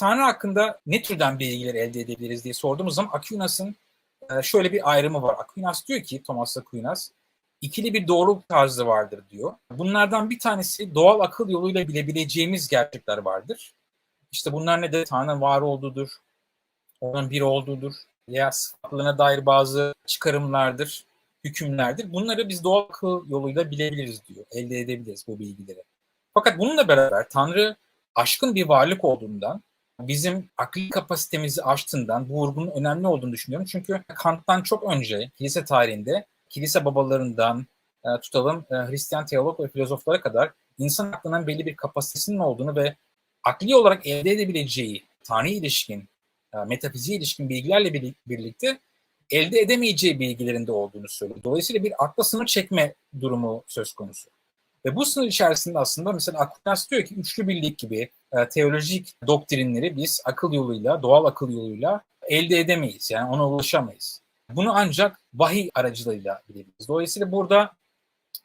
Tanrı hakkında ne türden bilgiler elde edebiliriz diye sorduğumuz zaman Aquinas'ın e, şöyle bir ayrımı var. Aquinas diyor ki, Thomas Aquinas, ikili bir doğruluk tarzı vardır diyor. Bunlardan bir tanesi doğal akıl yoluyla bilebileceğimiz gerçekler vardır. İşte bunlar ne de Tanrı var olduğudur, onun bir olduğudur veya sıfatlarına dair bazı çıkarımlardır, hükümlerdir. Bunları biz doğal akıl yoluyla bilebiliriz diyor, elde edebiliriz bu bilgileri. Fakat bununla beraber Tanrı aşkın bir varlık olduğundan, bizim akli kapasitemizi aştığından bu vurgunun önemli olduğunu düşünüyorum. Çünkü Kant'tan çok önce kilise tarihinde, kilise babalarından e, tutalım e, Hristiyan teolog ve filozoflara kadar insan aklının belli bir kapasitesinin olduğunu ve akli olarak elde edebileceği Tanrı ilişkin, e, metafiziğe ilişkin bilgilerle birlikte elde edemeyeceği bilgilerinde olduğunu söylüyor. Dolayısıyla bir akla sınır çekme durumu söz konusu. Ve bu sınır içerisinde aslında mesela Aquinas diyor ki üçlü birlik gibi e, teolojik doktrinleri biz akıl yoluyla, doğal akıl yoluyla elde edemeyiz. Yani ona ulaşamayız. Bunu ancak vahiy aracılığıyla bilebiliriz. Dolayısıyla burada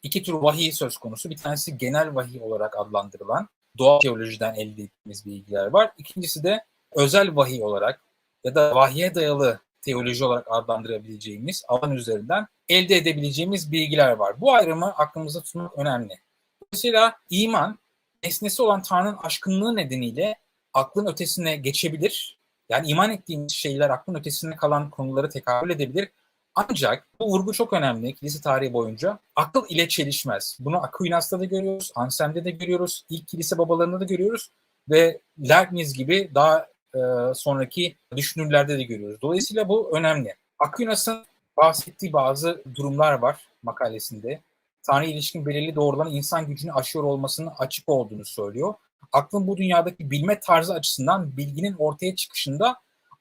iki tür vahiy söz konusu. Bir tanesi genel vahiy olarak adlandırılan doğal teolojiden elde ettiğimiz bilgiler var. İkincisi de özel vahiy olarak ya da vahiye dayalı teoloji olarak adlandırabileceğimiz alan üzerinden elde edebileceğimiz bilgiler var. Bu ayrımı aklımızda tutmak önemli. Dolayısıyla iman nesnesi olan Tanrı'nın aşkınlığı nedeniyle aklın ötesine geçebilir. Yani iman ettiğimiz şeyler aklın ötesine kalan konuları tekabül edebilir. Ancak bu vurgu çok önemli kilise tarihi boyunca. Akıl ile çelişmez. Bunu Aquinas'ta da görüyoruz, Anselm'de de görüyoruz, ilk kilise babalarında da görüyoruz ve Leibniz gibi daha e, sonraki düşünürlerde de görüyoruz. Dolayısıyla bu önemli. Aquinas'ın bahsettiği bazı durumlar var makalesinde. Tanrı ilişkin belirli doğruların insan gücünü aşıyor olmasının açık olduğunu söylüyor. Aklın bu dünyadaki bilme tarzı açısından bilginin ortaya çıkışında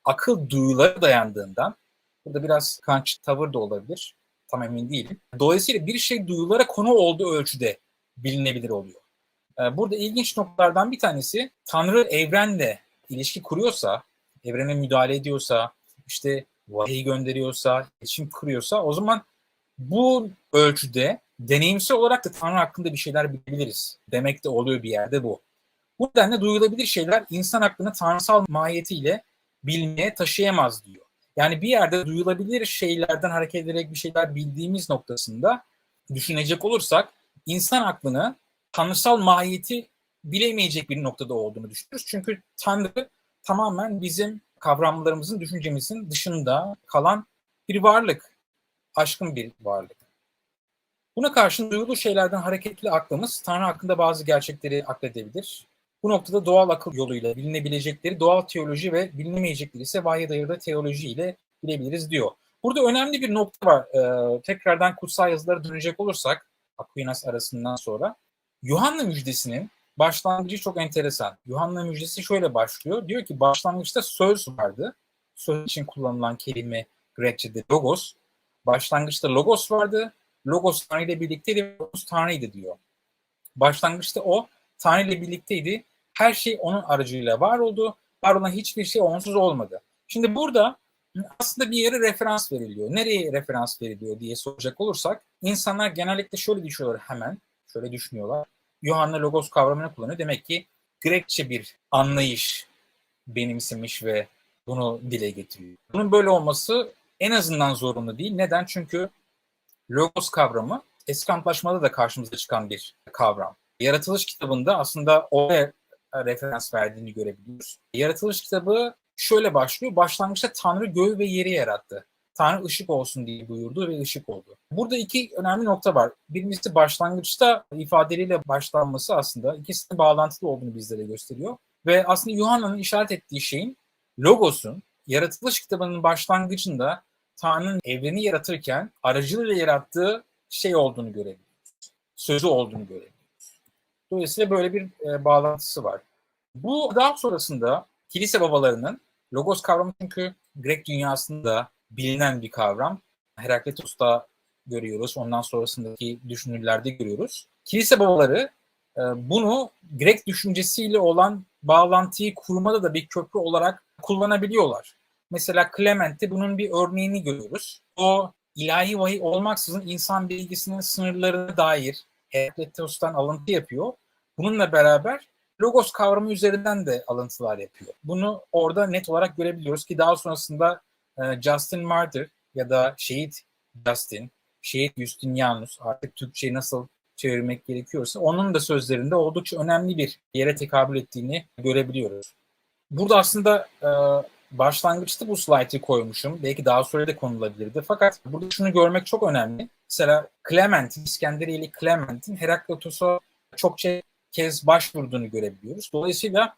akıl duyulara dayandığından, burada biraz kanç tavır da olabilir, tam emin değilim. Dolayısıyla bir şey duyulara konu olduğu ölçüde bilinebilir oluyor. Ee, burada ilginç noktalardan bir tanesi Tanrı evrenle ilişki kuruyorsa, evrene müdahale ediyorsa, işte vahiy gönderiyorsa, iletişim kuruyorsa o zaman bu ölçüde deneyimsel olarak da Tanrı hakkında bir şeyler bilebiliriz. Demek de oluyor bir yerde bu. Bu nedenle duyulabilir şeyler insan aklını tanrısal mahiyetiyle bilmeye taşıyamaz diyor. Yani bir yerde duyulabilir şeylerden hareket ederek bir şeyler bildiğimiz noktasında düşünecek olursak insan aklını tanrısal mahiyeti bilemeyecek bir noktada olduğunu düşünürüz. Çünkü Tanrı tamamen bizim kavramlarımızın, düşüncemizin dışında kalan bir varlık. Aşkın bir varlık. Buna karşın duyulu şeylerden hareketli aklımız Tanrı hakkında bazı gerçekleri akledebilir. Bu noktada doğal akıl yoluyla bilinebilecekleri doğal teoloji ve bilinemeyecekleri ise vahye dayalı teoloji ile bilebiliriz diyor. Burada önemli bir nokta var. Ee, tekrardan kutsal yazılara dönecek olursak Aquinas arasından sonra Yuhanna müjdesinin başlangıcı çok enteresan. Yuhanna müjdesi şöyle başlıyor. Diyor ki başlangıçta söz vardı. Söz için kullanılan kelime Grekçe'de logos. Başlangıçta logos vardı. Logos Tanrı ile birlikteydi. Logos Tanrı'ydı diyor. Başlangıçta o Tanrı ile birlikteydi. Her şey onun aracılığıyla var oldu. Var olan hiçbir şey onsuz olmadı. Şimdi burada aslında bir yere referans veriliyor. Nereye referans veriliyor diye soracak olursak insanlar genellikle şöyle düşünüyorlar hemen. Şöyle düşünüyorlar. Yuhanna Logos kavramını kullanıyor. Demek ki Grekçe bir anlayış benimsemiş ve bunu dile getiriyor. Bunun böyle olması en azından zorunlu değil. Neden? Çünkü logos kavramı eski antlaşmada da karşımıza çıkan bir kavram. Yaratılış kitabında aslında oraya referans verdiğini görebiliyoruz. Yaratılış kitabı şöyle başlıyor. Başlangıçta Tanrı göğü ve yeri yarattı. Tanrı ışık olsun diye buyurdu ve ışık oldu. Burada iki önemli nokta var. Birincisi başlangıçta ifadeleriyle başlanması aslında ikisinin bağlantılı olduğunu bizlere gösteriyor. Ve aslında Yuhanna'nın işaret ettiği şeyin Logos'un yaratılış kitabının başlangıcında Tanrı'nın evreni yaratırken aracılığıyla yarattığı şey olduğunu görebiliyoruz. Sözü olduğunu görebiliyoruz. Dolayısıyla böyle bir e, bağlantısı var. Bu daha sonrasında kilise babalarının logos kavramı çünkü Grek dünyasında bilinen bir kavram. Herakleitos'ta görüyoruz. Ondan sonrasındaki düşünürlerde görüyoruz. Kilise babaları e, bunu Grek düşüncesiyle olan bağlantıyı kurmada da bir köprü olarak kullanabiliyorlar. Mesela Clement'te bunun bir örneğini görüyoruz. O ilahi vahiy olmaksızın insan bilgisinin sınırlarına dair Herakleitos'tan alıntı yapıyor. Bununla beraber logos kavramı üzerinden de alıntılar yapıyor. Bunu orada net olarak görebiliyoruz ki daha sonrasında e, Justin Martyr ya da Şehit Justin, Şehit Justinianus artık Türkçe'yi nasıl çevirmek gerekiyorsa onun da sözlerinde oldukça önemli bir yere tekabül ettiğini görebiliyoruz. Burada aslında e, başlangıçta bu slide'ı koymuşum. Belki daha sonra da konulabilirdi. Fakat burada şunu görmek çok önemli. Mesela Clement'in, İskenderiyeli Clement'in Heraklitos'a çokça kez başvurduğunu görebiliyoruz. Dolayısıyla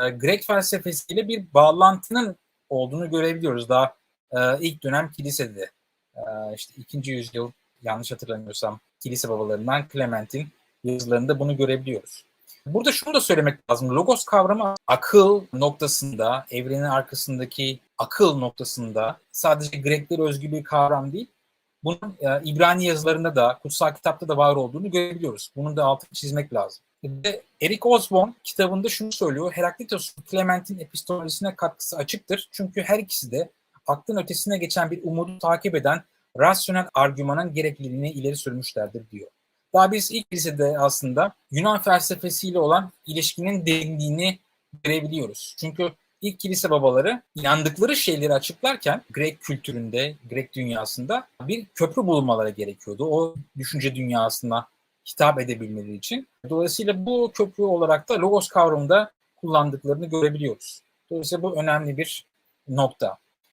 e, Grek felsefesiyle bir bağlantının olduğunu görebiliyoruz. Daha e, ilk dönem kilisede. E, işte ikinci yüzyıl yanlış hatırlamıyorsam kilise babalarından Clement'in yazılarında bunu görebiliyoruz. Burada şunu da söylemek lazım. Logos kavramı akıl noktasında, evrenin arkasındaki akıl noktasında sadece Grekler özgü bir kavram değil. Bunun e, İbrani yazılarında da, kutsal kitapta da var olduğunu görebiliyoruz. Bunun da altını çizmek lazım. Ve Eric Osborne kitabında şunu söylüyor. Heraklitos'un Clement'in epistemolojisine katkısı açıktır. Çünkü her ikisi de aklın ötesine geçen bir umudu takip eden rasyonel argümanın gerekliliğini ileri sürmüşlerdir diyor. Daha biz ilk lisede aslında Yunan felsefesiyle olan ilişkinin derinliğini görebiliyoruz. Çünkü ilk kilise babaları yandıkları şeyleri açıklarken Grek kültüründe, Grek dünyasında bir köprü bulunmaları gerekiyordu. O düşünce dünyasına hitap edebilmeleri için. Dolayısıyla bu köprü olarak da logos kavramında kullandıklarını görebiliyoruz. Dolayısıyla bu önemli bir nokta.